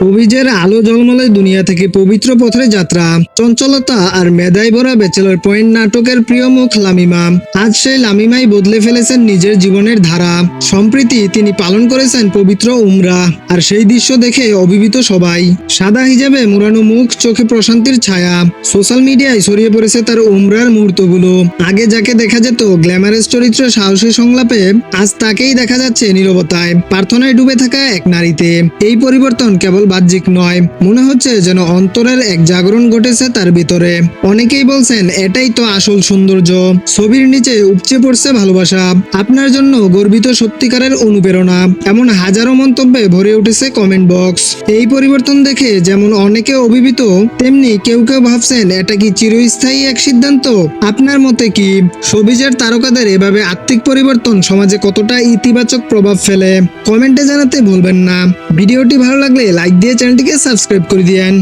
সবিজের আলো জলমলে দুনিয়া থেকে পবিত্র পথের যাত্রা, চঞ্চলতা আর মেধায় ভরা ব্যাচেলর পয়েন্ট নাটকের প্রিয় মুখ লামিমা। আজ সেই লামিমাই বদলে ফেলেছেন নিজের জীবনের ধারা। সম্প্রীতি তিনি পালন করেছেন পবিত্র উমরা, আর সেই দৃশ্য দেখে অভিভূত সবাই। সাদা হিজাবে মুরানো মুখ, চোখে প্রশান্তির ছায়া। সোশ্যাল মিডিয়ায় ছড়িয়ে পড়েছে তার উমরার মুহূর্তগুলো। আগে যাকে দেখা যেত গ্ল্যামারাস চরিত্র সাহসী সংলাপে, আজ তাকেই দেখা যাচ্ছে নীরবতায়, প্রার্থনায় ডুবে থাকা এক নারীতে। এই পরিবর্তন কেবল বাহ্যিক নয়। মনে হচ্ছে যেন অন্তরের এক জাগরণ ঘটেছে তার ভিতরে। অনেকেই বলছেন, এটাই তো আসল সৌন্দর্য। ছবির নিচে উপচে পড়ছে ভালোবাসা। আপনার জন্য গর্বিত সত্যিকারের অনুপ্রেরণা। এমন হাজারো মন্তব্যে ভরে উঠেছে কমেন্ট বক্স। এই পরিবর্তন দেখে যেমন অনেকে অভিভূত, তেমনি কেউ কেউ ভাবছেন, এটা কি চিরস্থায়ী এক সিদ্ধান্ত? আপনার মতে কি? সবিজের তারকাদের এভাবে আত্মিক পরিবর্তন সমাজে কতটা ইতিবাচক প্রভাব ফেলে? কমেন্টে জানাতে ভুলবেন না। ভিডিওটি ভালো লাগলে লাইক দিয়ে চ্যানেলটিকে সাবস্ক্রাইব করে দিয়েন